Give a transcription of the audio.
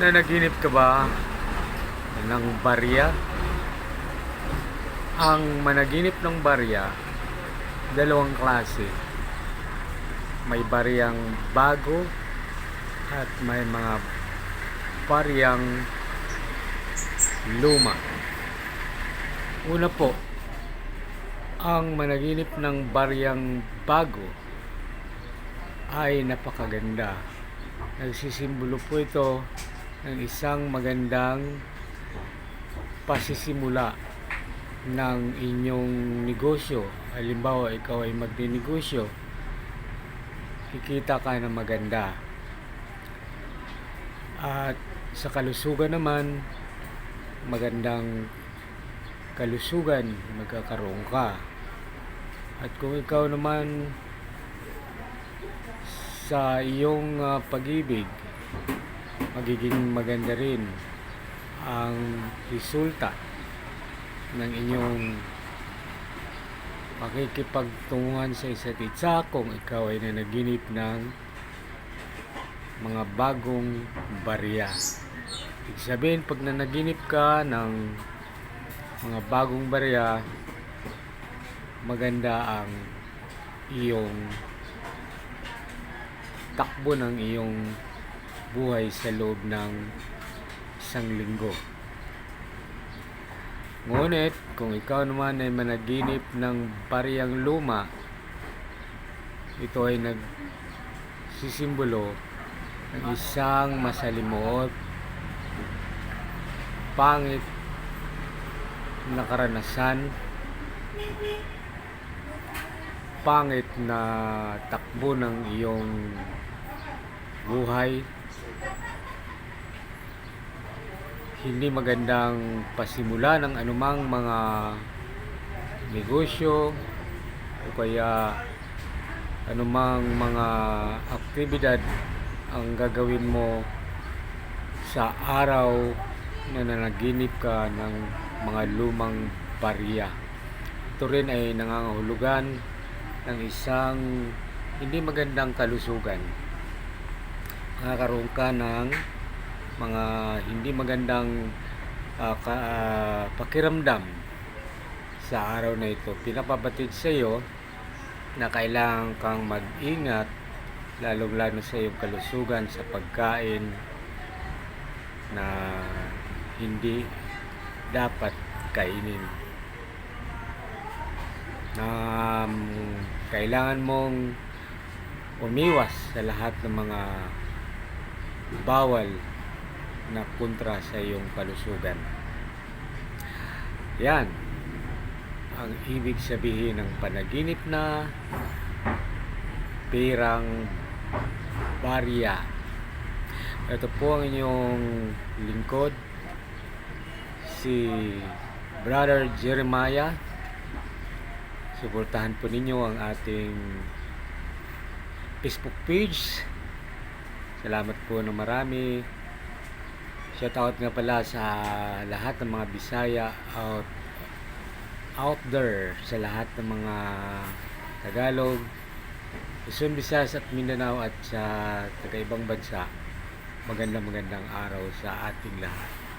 Nanaginip ka ba ng barya? Ang managinip ng barya, dalawang klase. May baryang bago at may mga baryang luma. Una po, ang managinip ng baryang bago ay napakaganda. Nagsisimbolo po ito ng isang magandang pasisimula ng inyong negosyo. Halimbawa, ikaw ay magninegosyo. Kikita ka ng maganda. At sa kalusugan naman, magandang kalusugan magkakaroon ka. At kung ikaw naman sa iyong ah, pag-ibig, magiging maganda rin ang resulta ng inyong makikipagtunguhan sa isa't isa kung ikaw ay nanaginip ng mga bagong barya. Ibig sabihin, pag nanaginip ka ng mga bagong barya, maganda ang iyong takbo ng iyong buhay sa loob ng isang linggo. Ngunit, kung ikaw naman ay managinip ng bariyang luma, ito ay nagsisimbolo ng isang masalimuot, pangit na karanasan, pangit na takbo ng iyong buhay, hindi magandang pasimula ng anumang mga negosyo o kaya anumang mga aktibidad ang gagawin mo sa araw na nanaginip ka ng mga lumang barya. Ito rin ay nangangahulugan ng isang hindi magandang kalusugan. Nakakaroon ka ng mga hindi magandang ah, ka- ah, pakiramdam sa araw na ito. Pinapabatid sa iyo na kailangan kang mag-ingat lalong-lalo sa iyong kalusugan sa pagkain na hindi dapat kainin. Um, kailangan mong umiwas sa lahat ng mga bawal na kontra sa iyong kalusugan. Yan ang ibig sabihin ng panaginip na perang barya. Ito po ang inyong lingkod, si Brother Jeremiah. Suportahan po ninyo ang ating Facebook page. Salamat po ng marami. Shoutout nga pala sa lahat ng mga Bisaya out out there sa lahat ng mga Tagalog, Luzon, Visayas at Mindanao at sa taga-ibang bansa. Magandang magandang araw sa ating lahat.